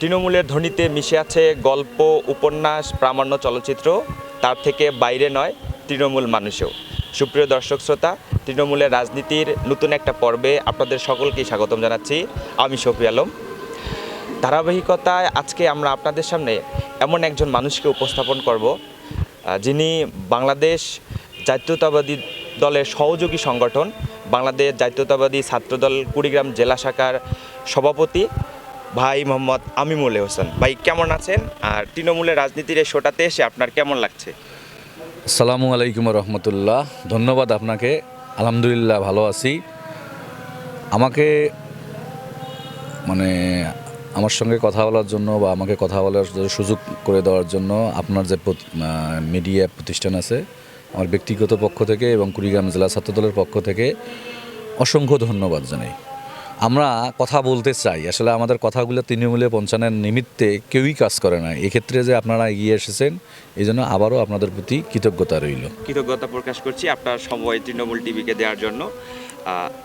তৃণমূলের ধ্বনিতে মিশে আছে গল্প, উপন্যাস, প্রামাণ্য চলচ্চিত্র। তার থেকে বাইরে নয়, তৃণমূল মানুষেও। সুপ্রিয় দর্শক শ্রোতা, তৃণমূলের রাজনীতির নতুন একটা পর্বে আপনাদের সকলকেই স্বাগতম জানাচ্ছি। আমি শফি আলম। ধারাবাহিকতায় আজকে আমরা আপনাদের সামনে এমন একজন মানুষকে উপস্থাপন করব যিনি বাংলাদেশ জাতীয়তাবাদী দলের সহযোগী সংগঠন, বাংলাদেশ জাতীয়তাবাদী ছাত্রদল কুড়িগ্রাম জেলা শাখার সভাপতি। ভাই মোহাম্মদ আমিমুল হোসেন। ভাই, কেমন আছেন? আর তৃণমূলের রাজনীতির এই শোটাতে এসে আপনার কেমন লাগছে? আসসালামু আলাইকুম রহমতুল্লাহ ধন্যবাদ আপনাকে। আলহামদুলিল্লাহ ভালো আছি। আমাকে মানে আমার সঙ্গে কথা বলার জন্য বা আমাকে কথা বলার সুযোগ করে দেওয়ার জন্য আপনার যে মিডিয়া প্রতিষ্ঠান আছে, আমার ব্যক্তিগত পক্ষ থেকে এবং কুড়িগ্রাম জেলা ছাত্রদলের পক্ষ থেকে অসংখ্য ধন্যবাদ জানাই। আমরা কথা বলতে চাই। আসলে আমাদের কথাগুলো তৃণমূলে পৌঁছানোর নিমিত্তে কেউই কাজ করে না। এক্ষেত্রে যে আপনারা এগিয়ে এসেছেন এই জন্য আবারও আপনাদের প্রতি কৃতজ্ঞতা রইল। কৃতজ্ঞতা প্রকাশ করছি আপনার সময় তৃণমূল টিভিকে দেওয়ার জন্য।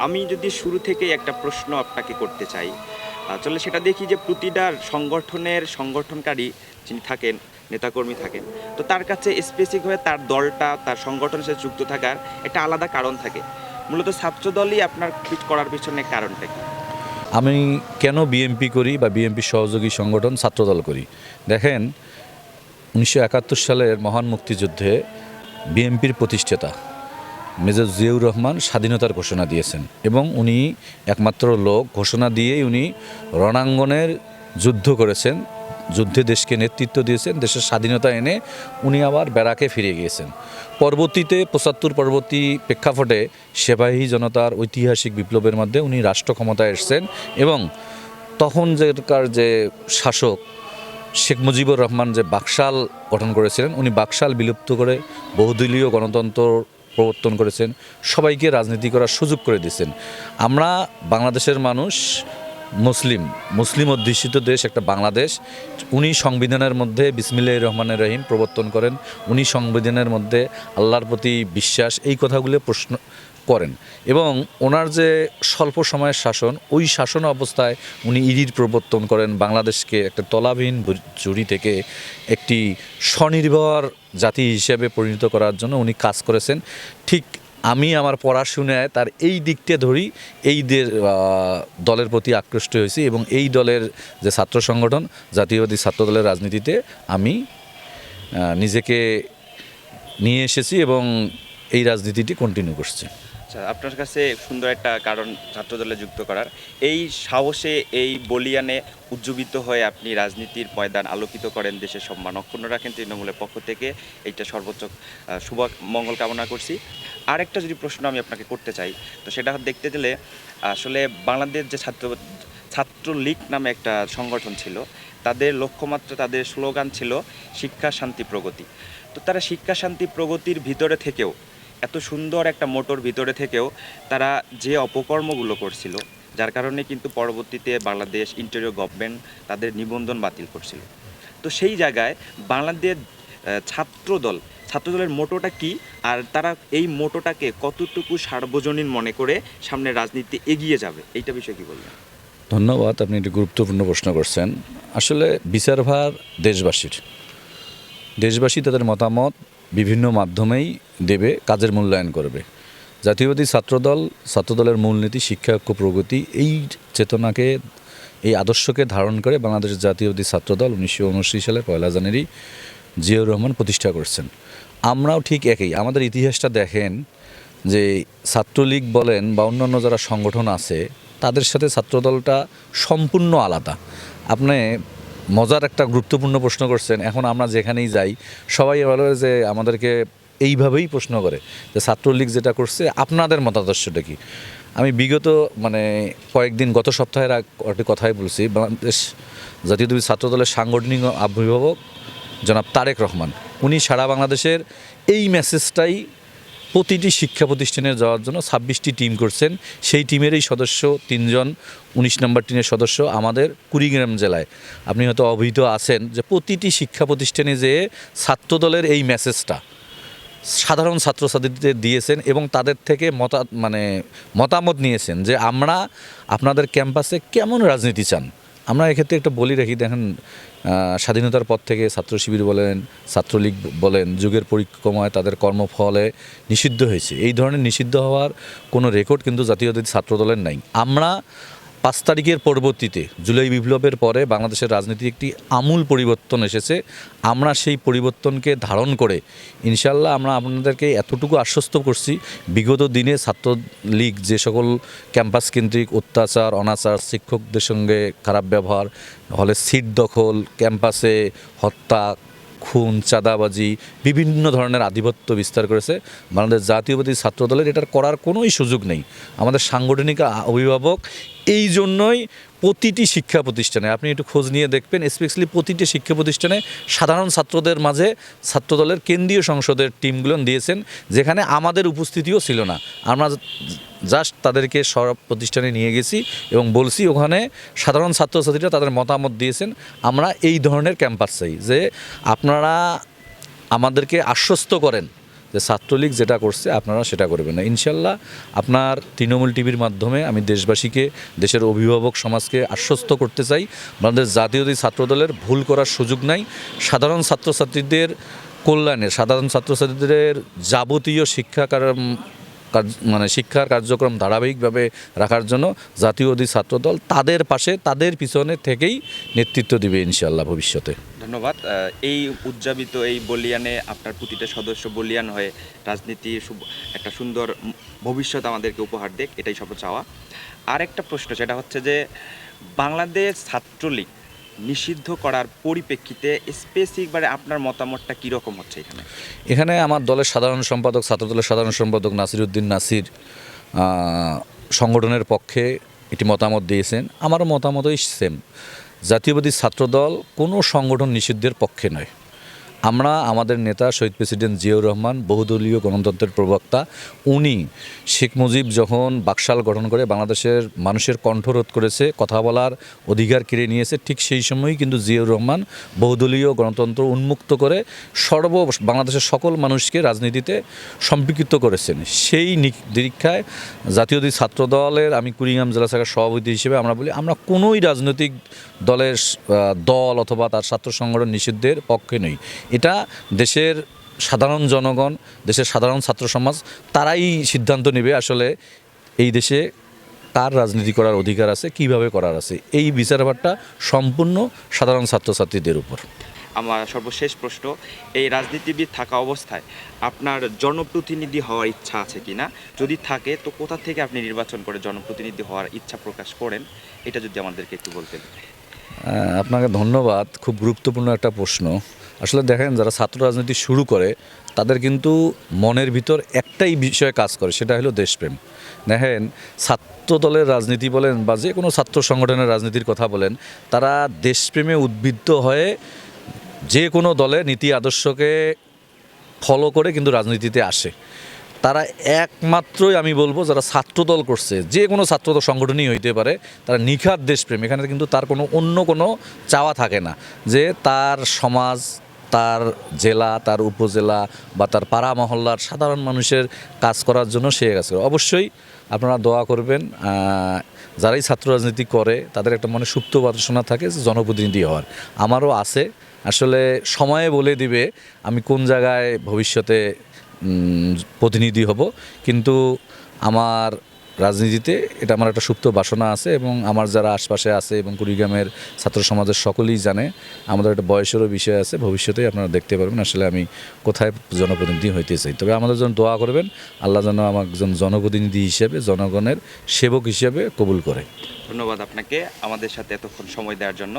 আমি যদি শুরু থেকেই একটা প্রশ্ন আপনাকে করতে চাই আহ, চলে সেটা দেখি যে প্রতিটা সংগঠনের সংগঠনকারী যিনি থাকেন নেতাকর্মী থাকেন তো তার কাছে স্পেসিফিকভাবে তার দলটা তার সংগঠনের সাথে যুক্ত থাকার একটা আলাদা কারণ থাকে। মূলত ছাত্রদলই আপনার পিছ- করার পিছনে কারণটা কি? আমি কেন বিএমপি করি বা বিএমপি সহযোগী সংগঠন ছাত্রদল করি? দেখেন, উনিশশো একাত্তর সালের মহান মুক্তিযুদ্ধে বিএমপির প্রতিষ্ঠাতা মেজর জিয়াউর রহমান স্বাধীনতার ঘোষণা দিয়েছেন এবং উনি একমাত্র লোক, ঘোষণা দিয়েই উনি রণাঙ্গনের যুদ্ধ করেছেন। যুদ্ধে দেশকে নেতৃত্ব দিয়েছেন, দেশের স্বাধীনতা এনে উনি আবার ব্যারাকে ফিরে গিয়েছেন। পরবর্তীতে পঁচাত্তর পরবর্তী প্রেক্ষাপটে সেবাহী জনতার ঐতিহাসিক বিপ্লবের মধ্যে উনি রাষ্ট্র ক্ষমতায় এসেছেন এবং তখন যেকার যে শাসক শেখ মুজিবুর রহমান যে বাকশাল গঠন করেছিলেন, উনি বাকশাল বিলুপ্ত করে বহুদলীয় গণতন্ত্র প্রবর্তন করেছেন, সবাইকে রাজনীতি করার সুযোগ করে দিয়েছেন। আমরা বাংলাদেশের মানুষ মুসলিম মুসলিম অধ্যুষিত দেশ একটা বাংলাদেশ। উনি সংবিধানের মধ্যে বিসমিল্লাহ রহমানের রহিম প্রবর্তন করেন। উনি সংবিধানের মধ্যে আল্লাহর প্রতি বিশ্বাস, এই কথাগুলো প্রশ্ন করেন। এবং ওনার যে স্বল্প সময়ের শাসন, ওই শাসন অবস্থায় উনি ইডির প্রবর্তন করেন। বাংলাদেশকে একটা তলাবিহীন জুড়ি থেকে একটি স্বনির্ভর জাতি হিসেবে পরিণত করার জন্য উনি কাজ করেছেন। ঠিক আমি আমার পড়াশুনায় তার এই দিকটা ধরি, এই দলের প্রতি আকৃষ্ট হয়েছি এবং এই দলের যে ছাত্র সংগঠন, জাতীয়বাদী ছাত্র দলের রাজনীতিতে আমি নিজেকে নিয়ে এসেছি এবং এই রাজনীতিটি কন্টিনিউ করছি। আচ্ছা আপনার কাছে সুন্দর একটা কারণ ছাত্রদলে যুক্ত করার। এই সাহসে, এই বলিয়ানে উজ্জীবিত হয়ে আপনি রাজনীতির ময়দান আলোকিত করেন দেশের সম্মান অক্ষুণ্ণ রাখেন তৃণমূলের পক্ষ থেকে। এইটা সর্বোচ্চ শুভ মঙ্গল কামনা করছি। আরেকটা যদি প্রশ্ন আমি আপনাকে করতে চাই, তো সেটা দেখতে গেলে আসলে বাংলাদেশ যে ছাত্র, ছাত্রলীগ নামে একটা সংগঠন ছিল, তাদের লক্ষ্যমাত্রা, তাদের স্লোগান ছিল শিক্ষা শান্তি প্রগতি। তো তারা শিক্ষা শান্তি প্রগতির ভিতরে থেকেও এত সুন্দর একটা মোটর ভিতরে থেকেও তারা যে অপকর্মগুলো করছিল, যার কারণে কিন্তু পরবর্তীতে বাংলাদেশ ইন্টেরিয়র গভর্নমেন্ট তাদের নিবন্ধন বাতিল করছিল। তো সেই জায়গায় বাংলাদেশ ছাত্রদল, ছাত্রদলের মোটোটা কি? আর তারা এই মোটোটাকে কতটুকু সার্বজনীন মনে করে সামনে রাজনীতি এগিয়ে যাবে? এইটা বিষয়ে কি বলবেন? ধন্যবাদ, আপনি একটি গুরুত্বপূর্ণ প্রশ্ন করছেন। আসলে বিচারভার দেশবাসীর। দেশবাসী তাদের মতামত বিভিন্ন মাধ্যমেই দেবে, কাজের মূল্যায়ন করবে। জাতীয়বাদী ছাত্রদল, ছাত্রদলের মূলনীতি, শিক্ষা প্রগতি, এই চেতনাকে, এই আদর্শকে ধারণ করে বাংলাদেশ জাতীয়বাদী ছাত্রদল উনিশশো উনআশি সালে পয়লা জানুয়ারি জিয়াউর রহমান প্রতিষ্ঠা করছেন। আমরাও ঠিক একই, আমাদের ইতিহাসটা দেখেন যে ছাত্রলীগ বলেন বা অন্যান্য যারা সংগঠন আছে, তাদের সাথে ছাত্রদলটা সম্পূর্ণ আলাদা। আপনি মজার একটা গুরুত্বপূর্ণ প্রশ্ন করছেন। এখন আমরা যেখানেই যাই, সবাই বলে যে আমাদেরকে এইভাবেই প্রশ্ন করে যে ছাত্রলীগ যেটা করছে, আপনাদের মতাদর্শটা কি? আমি বিগত মানে কয়েকদিন, গত সপ্তাহের একটি কথাই বলছি। বাংলাদেশ জাতীয়তাবাদী ছাত্রদলের সাংগঠনিক আবির্ভাবক জনাব তারেক রহমান। উনি সারা বাংলাদেশের এই মেসেজটাই প্রতিটি শিক্ষা প্রতিষ্ঠানে যাওয়ার জন্য ছাব্বিশটি টিম করছেন। সেই টিমেরই সদস্য তিনজন, উনিশ নম্বর টিমের সদস্য আমাদের কুড়িগ্রাম জেলায়। আপনি হয়তো অবহিত আছেন যে প্রতিটি শিক্ষা প্রতিষ্ঠানে যেয়ে ছাত্রদলের এই মেসেজটা সাধারণ ছাত্রছাত্রীদের দিয়েছেন এবং তাদের থেকে মতা মানে মতামত নিয়েছেন যে আমরা আপনাদের ক্যাম্পাসে কেমন রাজনীতি চান। আমরা এক্ষেত্রে একটা বলি রাখি, দেখেন স্বাধীনতার পর থেকে ছাত্র শিবির বলেন, ছাত্রলীগ বলেন, যুগের পরিক্রমায় তাদের কর্মফলে নিষিদ্ধ হয়েছে। এই ধরনের নিষিদ্ধ হওয়ার কোনো রেকর্ড কিন্তু জাতীয় ছাত্র দলের নাই। আমরা পাঁচ তারিখের পরবর্তীতে জুলাই বিপ্লবের পরে বাংলাদেশের রাজনীতি একটি আমূল পরিবর্তন এসেছে। আমরা সেই পরিবর্তনকে ধারণ করে ইনশাল্লাহ আমরা আপনাদেরকে এতটুকু আশ্বস্ত করছি, বিগত দিনে ছাত্রলীগ যে সকল ক্যাম্পাস কেন্দ্রিক অত্যাচার, অনাচার, শিক্ষকদের সঙ্গে খারাপ ব্যবহার, হলে সিট দখল, ক্যাম্পাসে হত্যা খুন, চাঁদাবাজি, বিভিন্ন ধরনের আধিপত্য বিস্তার করেছে। বাংলাদেশ জাতীয়বাদী ছাত্রদলের এটার করার কোনোই সুযোগ নেই। আমাদের সাংগঠনিক অভিভাবক এই জন্যই প্রতিটি শিক্ষা প্রতিষ্ঠানে, আপনি একটু খোঁজ নিয়ে দেখবেন স্পেশালি প্রতিটি শিক্ষা প্রতিষ্ঠানে সাধারণ ছাত্রদের মাঝে ছাত্রদলের কেন্দ্রীয় সংসদের টিমগুলো দিয়েছেন, যেখানে আমাদের উপস্থিতিও ছিল না। আমরা জাস্ট তাদেরকে সব প্রতিষ্ঠানে নিয়ে গেছি এবং বলছি, ওখানে সাধারণ ছাত্রছাত্রীরা তাদের মতামত দিয়েছেন, আমরা এই ধরনের ক্যাম্পাস চাই যে আপনারা আমাদেরকে আশ্বস্ত করেন। যে ছাত্রলীগ যেটা করছে, আপনারা সেটা করবেন না। ইনশাল্লাহ আপনার তৃণমূল টিভির মাধ্যমে আমি দেশবাসীকে, দেশের অভিভাবক সমাজকে আশ্বস্ত করতে চাই। আমাদের জাতীয় ছাত্রদলের ভুল করার সুযোগ নাই। সাধারণ ছাত্রছাত্রীদের কল্যাণে, সাধারণ ছাত্রছাত্রীদের যাবতীয় শিক্ষা মানে শিক্ষার কার্যক্রম ধারাবাহিকভাবে রাখার জন্য জাতীয়বাদী ছাত্রদল তাদের পাশে, তাদের পিছনে থেকেই নেতৃত্ব দিবে ইনশাল্লাহ ভবিষ্যতে। ধন্যবাদ। এই উদযাপিত এই বলিয়ানে আপনার প্রতিটা সদস্য বলিয়ান হয়ে রাজনীতি একটা সুন্দর ভবিষ্যৎ আমাদেরকে উপহার দেখ এটাই সব চাওয়া। আর একটা প্রশ্ন, সেটা হচ্ছে যে বাংলাদেশ ছাত্রলীগ নিষিদ্ধ করার পরিপ্রেক্ষিতে স্পেসিফিকভাবে আপনার মতামতটা কীরকম হচ্ছে এখানে? এখানে আমার দলের সাধারণ সম্পাদক, ছাত্রদলের সাধারণ সম্পাদক নাসির উদ্দিন নাসির সংগঠনের পক্ষে এটি মতামত দিয়েছেন। আমারও মতামতই সেম জাতীয়বাদী ছাত্রদল কোনো সংগঠন নিষিদ্ধের পক্ষে নয়। আমরা আমাদের নেতা শহীদ প্রেসিডেন্ট জিয়াউর রহমান, বহুদলীয় গণতন্ত্রের প্রবক্তা, উনি শেখ মুজিব যখন বাকশাল গঠন করে বাংলাদেশের মানুষের কণ্ঠরোধ করেছে, কথা বলার অধিকার কেড়ে নিয়েছে, ঠিক সেই সময়ই কিন্তু জিয়াউর রহমান বহুদলীয় গণতন্ত্র উন্মুক্ত করে সর্ব বাংলাদেশের সকল মানুষকে রাজনীতিতে সম্পৃক্ত করেছেন। সেই নিরীক্ষায় জাতীয়তাবাদী ছাত্র দলের আমি কুড়িগ্রাম জেলা শাখার সভাপতি হিসেবে আমরা বলি, আমরা কোনোই রাজনৈতিক দলের দল অথবা তার ছাত্র সংগঠন নিষিদ্ধের পক্ষে নই। এটা দেশের সাধারণ জনগণ, দেশের সাধারণ ছাত্র সমাজ, তারাই সিদ্ধান্ত নেবে আসলে এই দেশে কার রাজনীতি করার অধিকার আছে, কীভাবে করার আছে। এই বিচারভারটা সম্পূর্ণ সাধারণ ছাত্রছাত্রীদের উপর। আমার সর্বশেষ প্রশ্ন, এই রাজনীতিবিদ থাকা অবস্থায় আপনার জনপ্রতিনিধি হওয়ার ইচ্ছা আছে কি না? যদি থাকে, তো কোথা থেকে আপনি নির্বাচন করে জনপ্রতিনিধি হওয়ার ইচ্ছা প্রকাশ করেন? এটা যদি আমাদেরকে একটু বলতেন। আপনাকে ধন্যবাদ। খুব গুরুত্বপূর্ণ একটা প্রশ্ন। আসলে দেখেন, যারা ছাত্র রাজনীতি শুরু করে, তাদের কিন্তু মনের ভিতর একটাই বিষয় কাজ করে, সেটা হলো দেশপ্রেম। দেখেন ছাত্র দলের রাজনীতি বলেন বা যে কোনো ছাত্র সংগঠনের রাজনীতির কথা বলেন, তারা দেশপ্রেমে উদ্বুদ্ধ হয়ে যে কোনো দলে নীতি আদর্শকে ফলো করে কিন্তু রাজনীতিতে আসে। তারা একমাত্রই আমি বলব যারা ছাত্রদল করছে, যে কোনো ছাত্রদল সংগঠনই হইতে পারে, তারা নিখাত দেশপ্রেম। এখানে কিন্তু তার কোনো অন্য কোনো চাওয়া থাকে না যে তার সমাজ, তার জেলা, তার উপজেলা বা তার পাড়া মহল্লার সাধারণ মানুষের কাজ করার জন্য সে কাজ করে। অবশ্যই আপনারা দোয়া করবেন যারাই ছাত্র রাজনীতি করে, তাদের একটা মনে সুপ্ত বাসনা থাকে যে জনপ্রতিনিধি হওয়ার। আমারও আছে। আসলে সময়ে বলে দিবে আমি কোন জায়গায় ভবিষ্যতে প্রতিনিধি হব। কিন্তু আমার রাজনীতিতে এটা আমার একটা সুপ্ত বাসনা আছে এবং আমার যারা আশপাশে আছে এবং কুড়িগ্রামের ছাত্র সমাজের সকলেই জানে, আমাদের একটা বয়সেরও বিষয় আছে ভবিষ্যতে আপনারা দেখতে পারবেন আসলে আমি কোথায় জনপ্রতিনিধি হইতে চাই তবে আমাদের জন্য দোয়া করবেন, আল্লাহ যেন আমার একজন জনপ্রতিনিধি হিসেবে, জনগণের সেবক হিসেবে কবুল করে। ধন্যবাদ আপনাকে আমাদের সাথে এতক্ষণ সময় দেওয়ার জন্য।